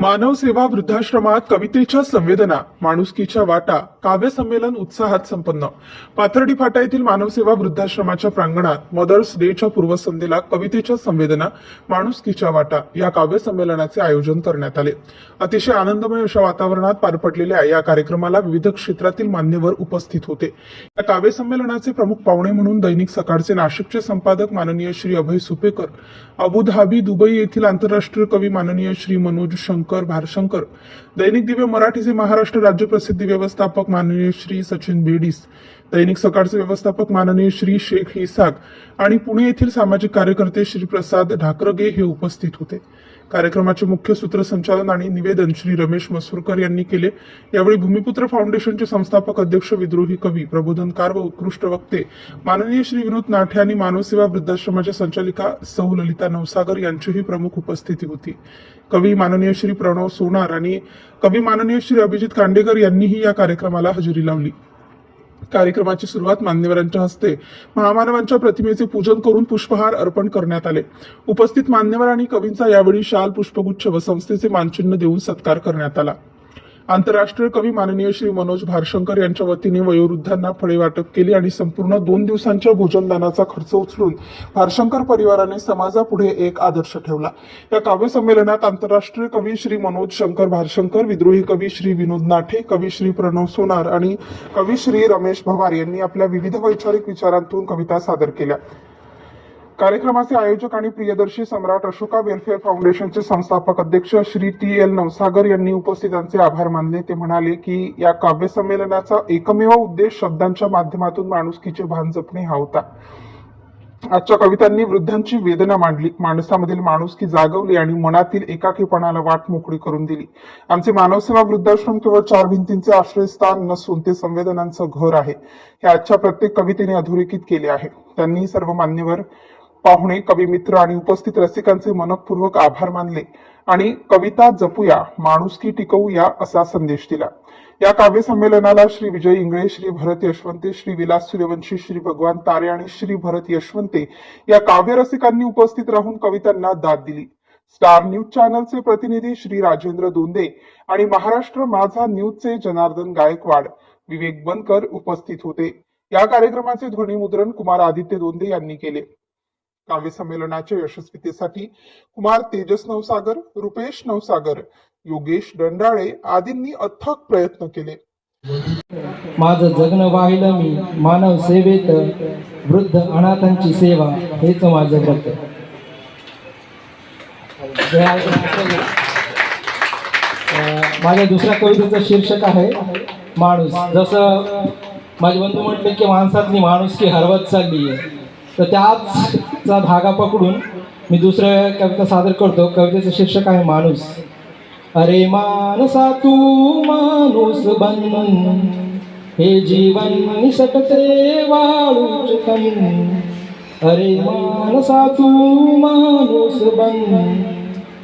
मानव सेवा वृद्धाश्रमात कवितेच्या संवेदना माणुसकीच्या वाटा काव्य संमेलन उत्साहात संपन्न. पाथर्डी फाटा येथील मानव सेवा वृद्धाश्रमाच्या प्रांगणात मदर्स डेच्या पूर्वसंध्येला कवितेच्या संवेदना माणुसकीच्या वाटा या काव्य संमेलनाचे आयोजन करण्यात आले. अतिशय आनंदमय अशा वातावरणात पार पडलेल्या या कार्यक्रमाला विविध क्षेत्रातील मान्यवर उपस्थित होते. या काव्य संमेलनाचे प्रमुख पाहुणे म्हणून दैनिक सकाळचे नाशिकचे संपादक माननीय Shri Abhay Supekar Abu Dhabi Dubai येथील आंतरराष्ट्रीय कवी माननीय श्री मनोज शंकर भारशंकर. दैनिक दिव्य मराठीचे महाराष्ट्र राज्य प्रसिद्धी व्यवस्थापक माननीय श्री सचिन बेडीस. दैनिक सकाळचे व्यवस्थापक माननीय श्री शेख इसाक. आणि पुणे येथील सामाजिक कार्यकर्ते श्री प्रसाद ढाकरगे हे उपस्थित होते. कार्यक्रमाचे मुख्य सूत्रसंचालन आणि निवेदन श्री रमेश मसूरकर यांनी केले. यावेळी भूमिपुत्र फाउंडेशनचे संस्थापक अध्यक्ष विद्रोही कवी प्रबोधनकार व उत्कृष्ट वक्ते माननीय श्री विनोद नाठे आणि मानवसेवा वृद्धाश्रमाच्या संचालिका सौ ललिता नवसागर यांचीही प्रमुख उपस्थिती होती. कवी माननीय श्री प्रणव सोनार आणि कवी माननीय श्री अभिजित कांडेकर यांनीही या कार्यक्रमाला हजेरी लावली. कार्यक्रमाची सुरुवात मान्यवरांच्या हस्ते महामानवांच्या प्रतिमेचे पूजन करून पुष्पहार अर्पण करण्यात आले. उपस्थित मान्यवर आणि कवींचा यावेळी शाल पुष्पगुच्छ व संस्थेचे मानचिन्ह देऊन सत्कार करण्यात आला. आंतरराष्ट्रीय कवी माननीय श्री मनोज भारशंकर यांच्या वतीने वयोवृद्धांना फळे वाटप केली आणि संपूर्ण दोन दिवसांच्या भोजनदानाचा खर्च उचलून भारशंकर परिवाराने समाजापुढे एक आदर्श ठेवला. या काव्य संमेलनात आंतरराष्ट्रीय कवी श्री मनोज शंकर भारशंकर विद्रोही कवी श्री विनोद नाठे कवी श्री प्रणव सोनार आणि कवी श्री रमेश भवार यांनी आपल्या विविध वैचारिक विचारांतून कविता सादर केल्या. कार्यक्रमाचे आयोजक आणि प्रियदर्शी सम्राट अशोका वेलफेअर फाउंडेशनचे संस्थापक अध्यक्ष श्री टी एल नवसागर यांनी उपस्थितांचे आभार मानले. ते म्हणाले की या काव्य संमेलनाचा एकमेव उद्देश शब्दांच्या माध्यमातून माणुसकीचे भान जपणे हा होता. आजच्या कवितांनी वृद्धांची वेदना मांडली. माणसामधील माणुसकी जागवली आणि मनातील एकाकीपणाला वाट मोकळी करून दिली. आमचे मानवसेवा वृद्धाश्रम केवळ चार भिंतींचे आश्रयस्थान नसून ते संवेदनांचं घर आहे. हे आजच्या प्रत्येक कवितेने अधोरेखित केले आहे. त्यांनी सर्व मान्यवर पाहुणे कवी मित्र आणि उपस्थित रसिकांचे मनपूर्वक आभार मानले. आणि कविता जपूया माणुसकी टिकवूया असा संदेश दिला. या काव्य संमेलनाला श्री विजय इंगळे श्री भरत यशवंते श्री विलास सूर्यवंशी श्री भगवान तारे आणि श्री भरत यशवंते या काव्य रसिकांनी उपस्थित राहून कवितांना दाद दिली. स्टार न्यूज चॅनलचे प्रतिनिधी श्री राजेंद्र दोंदे आणि महाराष्ट्र माझा न्यूजचे जनार्दन गायकवाड विवेक बनकर उपस्थित होते. या कार्यक्रमाचे ध्वनिमुद्रण कुमार आदित्य दोंदे यांनी केले. काव्य संमेलनाच्या यशस्वीतेसाठी कुमार तेजस नवसागर रुपेश नवसागर योगेश दंडाळे आदींनी अथक प्रयत्न केले. माझ जगन वाहिलं मी मानव सेवेत वृद्ध अनाथांची सेवा हेच माझं व्रत. अं, माझ्या दुसऱ्या कवितेचं शीर्षक आहे माणूस. जसं माझे बंधू म्हटले की माणसातली माणुसकी हरवत चालली आहे तर चा धागा पकडून मी दुसऱ्या कविता सादर करतो. कवितेचं शीर्षक आहे माणूस. अरे माणसा तू माणूस बन हे जीवन निसटते वाळूच कन अरे माणसा तू माणूस बन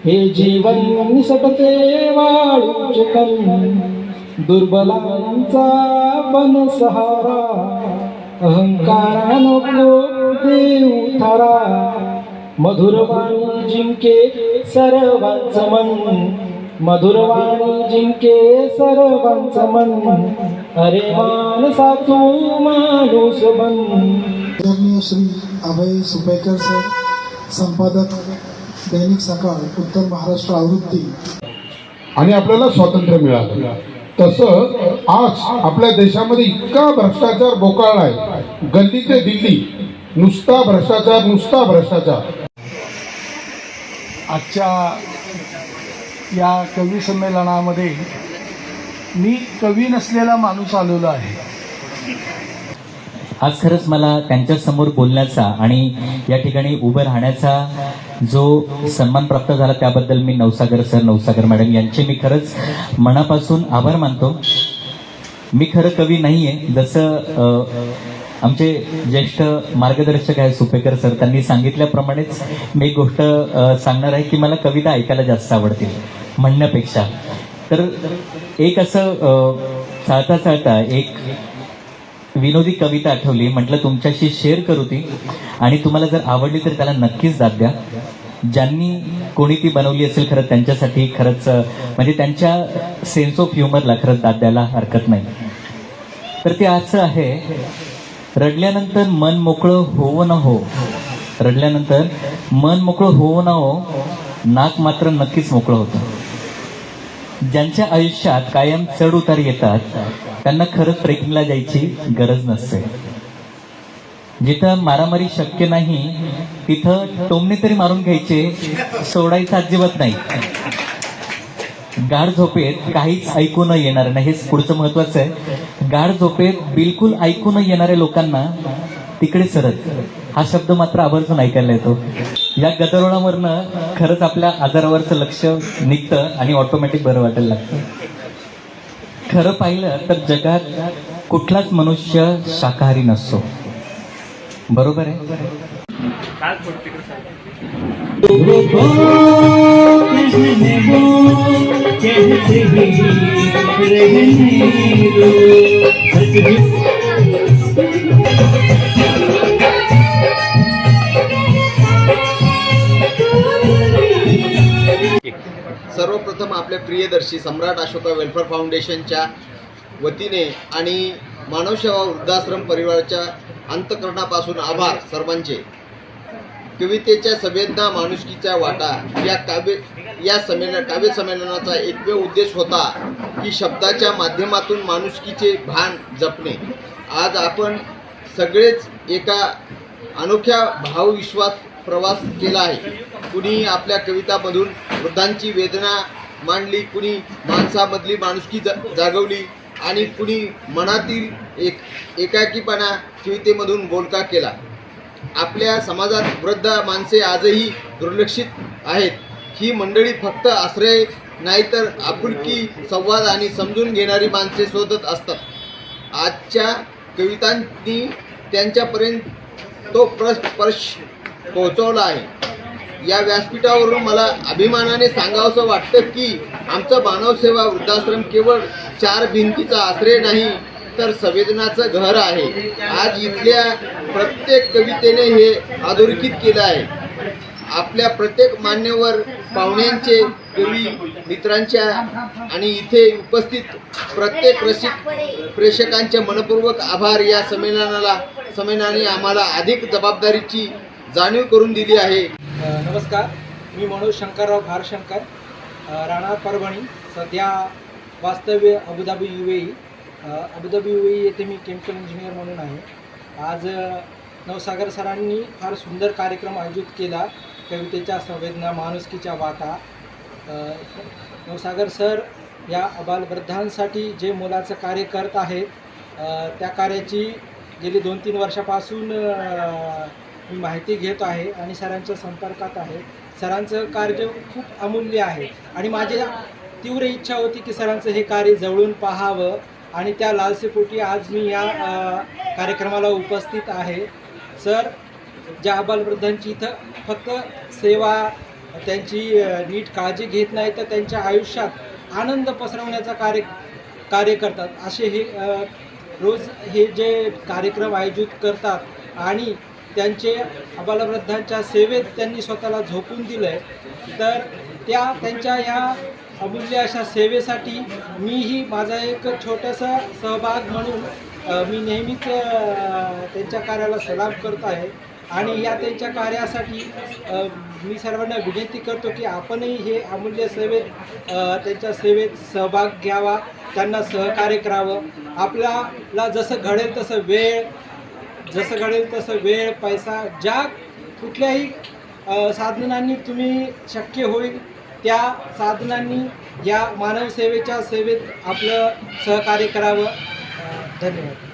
हे जीवन निसटते वाळूच कन दुर्बलांचा बन सहारा अहंकारा नको देऊ थारा मधुरवाणी जिंके सर्वांचं मन. मधुरवाणी जिंके सर्वांचं मन. अरे मानसा तू माणूस बन. श्री अभय सुपेकर सर संपादक दैनिक सकाळ उत्तर महाराष्ट्र आवृत्ती. आणि आपल्याला स्वातंत्र्य मिळालं. तसं आज आपल्या देशामध्ये इतका भ्रष्टाचार बोकाळलाय. गल्ली ते दिल्ली. नुसता भ्रष्टाचार नुसता भ्रष्टाचार. आजच्या या कवी संमेलनामध्ये मी कवी नसलेला माणूस आलेलो आहे. आज खरंच मला त्यांच्यासमोर बोलण्याचा आणि या ठिकाणी उभं राहण्याचा जो सन्मान प्राप्त झाला त्याबद्दल मी नवसागर सर नवसागर मॅडम यांचे मी खरंच मनापासून आभार मानतो. मी खरं कवी नाहीये जसं अ, आमचे ज्येष्ठ मार्गदर्शक आहे सुपेकर सर त्यांनी सांगितल्याप्रमाणेच मी एक गोष्ट सांगणार आहे की मला कविता ऐकायला जास्त आवडतील म्हणण्यापेक्षा. तर एक असं अ, चालता चालता एक विनोदी कविता आठवली म्हटलं तुमच्याशी शेअर करू ती. आणि तुम्हाला जर आवडली तर त्याला नक्कीच दाद द्या. ज्यांनी कोणी ती बनवली असेल खरं त्यांच्यासाठी खरंच म्हणजे त्यांच्या सेन्स ऑफ ह्युमरला खरंच दाद द्यायला हरकत नाही. तर ते असं आहे रडल्यानंतर मन मोकळं होवो न हो. रडल्यानंतर मन मोकळं होवो न हो नाक मात्र नक्कीच मोकळं होतं. ज्यांच्या आयुष्यात कायम चढ उतार येतात त्यांना खरंच ट्रेकिंगला जायची गरज नसते. जिथं मारामारी शक्य नाही तिथं टोमणे तरी मारून घ्यायचे सोडायचं अजिबात नाही. गाढ झोपेत काहीच ऐकू न येणार नाही. हेच पुढचं महत्वाचं आहे. गाढ झोपेत बिलकुल ऐकू न येणाऱ्या लोकांना तिकडे सरत हा शब्द मात्र आवर्जून ऐकायला येतो. या गदारोळावरनं खरंच आपल्या आजारावरचं लक्ष निघतं आणि ऑटोमॅटिक बरं वाटायला लागतं. खरं पाहिलं तर जगात कुठलाच मनुष्य शाकाहारी नसतो. बरोबर आहे? सर्वप्रथम आपल्या प्रियदर्शी सम्राट अशोका वेलफेअर फाउंडेशनच्या वतीने आणि मानवसेवा वृद्धाश्रम परिवाराच्या अंतकरणापासून आभार सर्वांचे. कवितेच्या संवेदना माणुसकीच्या वाटा या काव्य या संमेलन काव्य संमेलनाचा एकमेव उद्देश होता की शब्दाच्या माध्यमातून माणुसकीचे भान जपणे. आज आपण सगळेच एका अनोख्या भावविश्वास प्रवास केला आहे. कुणी आपल्या कवितामधून वृद्धांची वेदना मांडली कुणी माणसामधली माणुसकी जा जागवली आणि कुणी मनातील एक एकाकीपणा कवितेमधून बोलका केला. आपल्या समाजात वृद्ध माणसे आजही दुर्लक्षित आहेत. ही मंडळी फक्त आश्रय नाही तर आपुलकी संवाद आणि समजून घेणारी माणसे शोधत असतात. आजच्या कवितांनी त्यांच्यापर्यंत तो प्रश पोहोचवला आहे. या व्यासपीठावरून मला अभिमानाने सांगावंसं वाटतं की आमचं मानवसेवा वृद्धाश्रम केवळ चार भिंतीचा आश्रय नाही तर संवेदनाचं घर आहे. आज इथल्या प्रत्येक कवितेने हे अधोरेखित केलं आहे. आपल्या प्रत्येक मान्यवर पाहुण्यांचे कवी मित्रांच्या आणि इथे उपस्थित प्रत्येक रसिक प्रेक्षकांचे मनपूर्वक आभार या संमेलनाला संमेलनाने आम्हाला अधिक जबाबदारीची जाणीव करून दिली आहे. नमस्कार. मी मनोज शंकरराव भारशंकर राणा परभणी सध्या वास्तव्य Abu Dhabi U A Abu Dhabi U येथे मी केमिकल इंजिनियर म्हणून आहे. आज नवसागर सरांनी फार सुंदर कार्यक्रम आयोजित केला. कवितेच्या संवेदना माणुसकीच्या वाटा. नवसागर सर या अबालवृद्धांसाठी जे मोलाचं कार्य करत आहेत त्या कार्याची गेली दोन तीन वर्षापासून मी माहिती घेत आहे आणि सरांच्या संपर्कात आहे. सरांचं कार्य खूप अमूल्य आहे आणि माझी तीव्र इच्छा होती की सरांचं हे कार्य जवळून पाहावं आणि त्या लालसेपोटी आज मी या कार्यक्रमाला उपस्थित आहे. सर ज्या अबालवृद्धांची इथं फक्त सेवा त्यांची नीट काळजी घेत नाही तर त्यांच्या आयुष्यात आनंद पसरवण्याचा कार्य कार्य करतात. असे हे रोज हे जे कार्यक्रम आयोजित करतात आणि त्यांचे अबालवृद्धांच्या सेवेत त्यांनी स्वतःला झोपून दिलं आहे तर त्या त्यांच्या ह्या अमूल्य अशा सेवेसाठी मीही माझा एक छोटासा सहभाग म्हणून मी नेहमीच त्यांच्या कार्याला सलाम करत आहे. आणि या त्यांच्या कार्यासाठी मी सर्वांना विनंती करतो की आपणही हे अमूल्य सेवेत त्यांच्या सेवेत सहभाग घ्यावा त्यांना सहकार्य करावं. आपल्याला जसं घडेल तसं वेळ जसं घडेल तसं वेळ पैसा ज्या कुठल्याही साधनांनी तुम्ही शक्य होईल त्या साधनांनी या मानवसेवेच्या सेवेत आपलं सहकार्य करावं. धन्यवाद.